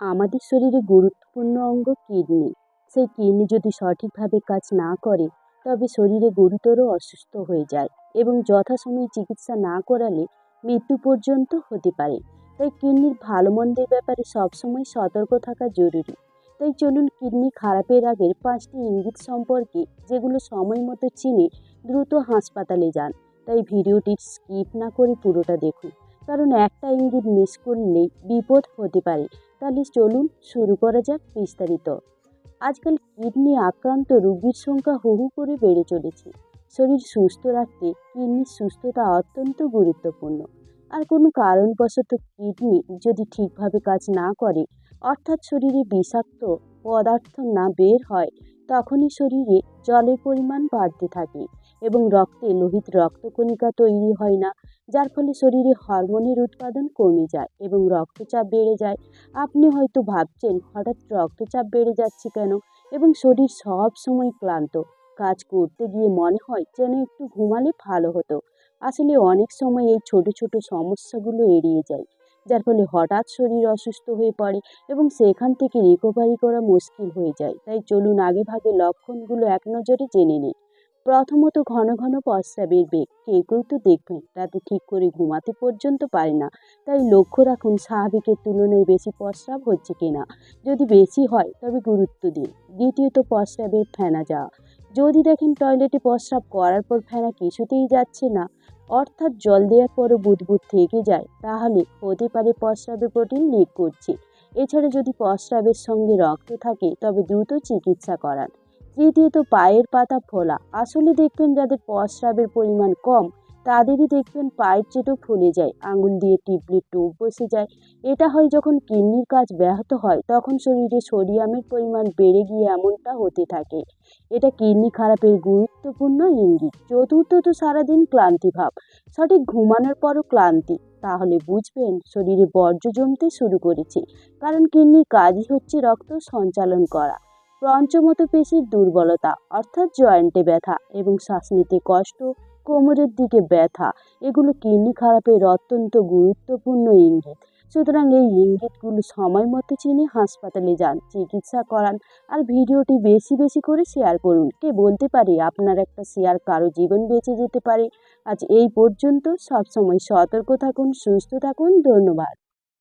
আমাদের শরীরে গুরুত্বপূর্ণ অঙ্গ কিডনি। সেই কিডনি যদি সঠিকভাবে কাজ না করে, তবে শরীরে গুরুতর অসুস্থ হয়ে যায় এবং যথাসময়ে চিকিৎসা না করালে মৃত্যু পর্যন্ত হতে পারে। তাই কিডনির ভালো মন্দের ব্যাপারে সবসময় সতর্ক থাকা জরুরি। তাই চলুন কিডনি খারাপের আগের পাঁচটি ইঙ্গিত সম্পর্কে, যেগুলো সময় মতো চিনে দ্রুত হাসপাতালে যান। তাই ভিডিওটি স্কিপ না করে পুরোটা দেখুন। কারণ একটা ইঙ্গিত মিস করলে বিপদ হতে পারে। তাহলে চলুন শুরু করা যাক বিস্তারিত। আজকাল কিডনি আক্রান্ত রোগীর সংখ্যা হু হু করে বেড়ে চলেছে। শরীর সুস্থ রাখতে কিডনির সুস্থতা অত্যন্ত গুরুত্বপূর্ণ। আর কোনো কারণবশত কিডনি যদি ঠিকভাবে কাজ না করে, অর্থাৎ শরীরে বিষাক্ত পদার্থ না বের হয়, তখনই শরীরে জলের পরিমাণ বাড়তে থাকে এবং রক্তে লোহিত রক্তকণিকা তৈরি হয় না। যার ফলে শরীরে হরমোনের উৎপাদন কমে যায় এবং রক্তচাপ বেড়ে যায়। আপনি হয়তো ভাবছেন, হঠাৎ রক্তচাপ বেড়ে যাচ্ছে কেন? এবং শরীর সব সময় ক্লান্ত। কাজ করতে গিয়ে মনে হয় যেন একটু ঘুমালে ভালো হতো। আসলে অনেক সময় এই ছোট ছোট সমস্যাগুলো এড়িয়ে যায়, যার ফলে হঠাৎ শরীর অসুস্থ হয়ে পড়ে এবং সেখান থেকে রিকভারি করা মুশকিল হয়ে যায়। তাই চলুন আগে ভাগে লক্ষণগুলো এক নজরে জেনে নিই। প্রথমত ঘন ঘন প্রস্রাবের বেগ। কেউ তো দেখবেন রাতে ঠিক করে ঘুমাতে পর্যন্ত পারে না। তাই লক্ষ্য রাখুন, স্বাভাবিকের তুলনায় বেশি প্রস্রাব হচ্ছে কিনা। যদি বেশি হয়, তবে গুরুত্ব দিন। দ্বিতীয়ত প্রস্রাবের ফেনা যাওয়া। যদি দেখেন টয়লেটে প্রস্রাব করার পর ফেনা কিছুতেই যাচ্ছে না, অর্থাৎ জল দেওয়ার পরও বুদবুদ থেকে যায়, তাহলে হতে পারে প্রস্রাবে প্রোটিন লিক করছে। এছাড়া যদি প্রস্রাবের সঙ্গে রক্ত থাকে, তবে দ্রুত চিকিৎসা করান। তৃতীয়ত পায়ের পাতা ফোলা। আসলে দেখবেন যাদের প্রস্রাবের পরিমাণ কম, তাদেরই দেখবেন পায়ের চেটো ফুলে যায়, আঙুল দিয়ে টিপলে টোপ বসে যায়। এটা হয় যখন কিডনির কাজ ব্যাহত হয়, তখন শরীরে সোডিয়ামের পরিমাণ বেড়ে গিয়ে এমনটা হতে থাকে। এটা কিডনি খারাপের গুরুত্বপূর্ণ ইঙ্গিত। চতুর্থত সারাদিন ক্লান্তি ভাব। সঠিক ঘুমানোর পরও ক্লান্তি। তাহলে বুঝবেন, শরীরে বর্জ্য জমতে শুরু করেছে। কারণ কিডনির কাজই হচ্ছে রক্ত সঞ্চালন করা। পঞ্চমত পেশির দুর্বলতা, অর্থাৎ জয়েন্টে ব্যথা এবং শ্বাস নিতে কষ্ট, কোমরের দিকে ব্যথা, এগুলো কিডনি খারাপের অত্যন্ত গুরুত্বপূর্ণ ইঙ্গিত। সুতরাং এই ইঙ্গিতগুলো সময় মতো চিনে হাসপাতালে যান, চিকিৎসা করান আর ভিডিওটি বেশি বেশি করে শেয়ার করুন। কে বলতে পারে আপনার একটা শেয়ার কারও জীবন বেঁচে যেতে পারে। আজ এই পর্যন্ত, সবসময় সতর্ক থাকুন, সুস্থ থাকুন, ধন্যবাদ।